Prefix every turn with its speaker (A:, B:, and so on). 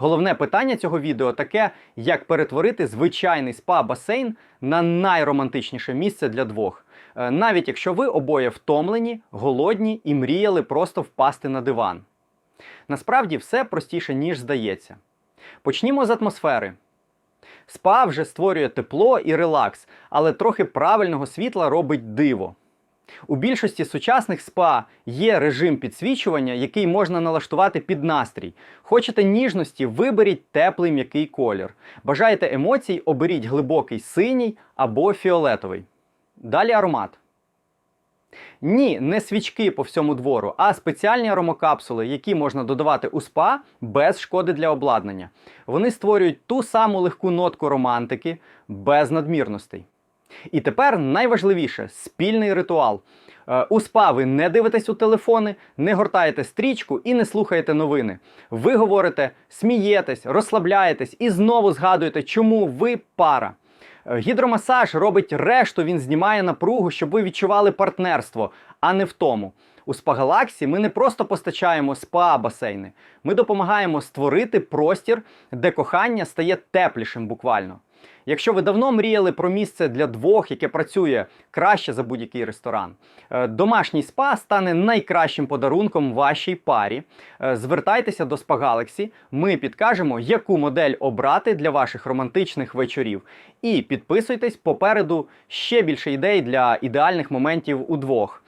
A: Головне питання цього відео таке, як перетворити звичайний спа-басейн на найромантичніше місце для двох. Е, Навіть якщо ви обоє втомлені, голодні і мріяли просто впасти на диван. Насправді все простіше, ніж здається. Почнімо з атмосфери. Спа вже створює тепло і релакс, але трохи правильного світла робить диво. У більшості сучасних спа є режим підсвічування, який можна налаштувати під настрій. Хочете ніжності, виберіть теплий м'який колір. Бажаєте емоцій, оберіть глибокий синій або фіолетовий. Далі аромат. Ні, не свічки по всьому двору, а спеціальні аромакапсули, які можна додавати у спа без шкоди для обладнання. Вони створюють ту саму легку нотку романтики без надмірностей. І тепер найважливіше спільний ритуал. Е, У спа ви не дивитесь у телефони, не гортаєте стрічку і не слухаєте новини. Ви говорите, смієтесь, розслабляєтесь і знову згадуєте, чому ви пара. Е, Гідромасаж робить решту, він знімає напругу, щоб ви відчували партнерство, а не втому. У спа-галаксі ми не просто постачаємо спа-басейни, ми допомагаємо створити простір, де кохання стає теплішим буквально. Якщо ви давно мріяли про місце для двох, яке працює краще за будь-який ресторан, е, домашній спа стане найкращим подарунком вашій парі. Е, Звертайтеся до Spa Galaxy, ми підкажемо, яку модель обрати для ваших романтичних вечорів. І підписуйтесь попереду ще більше ідей для ідеальних моментів удвох.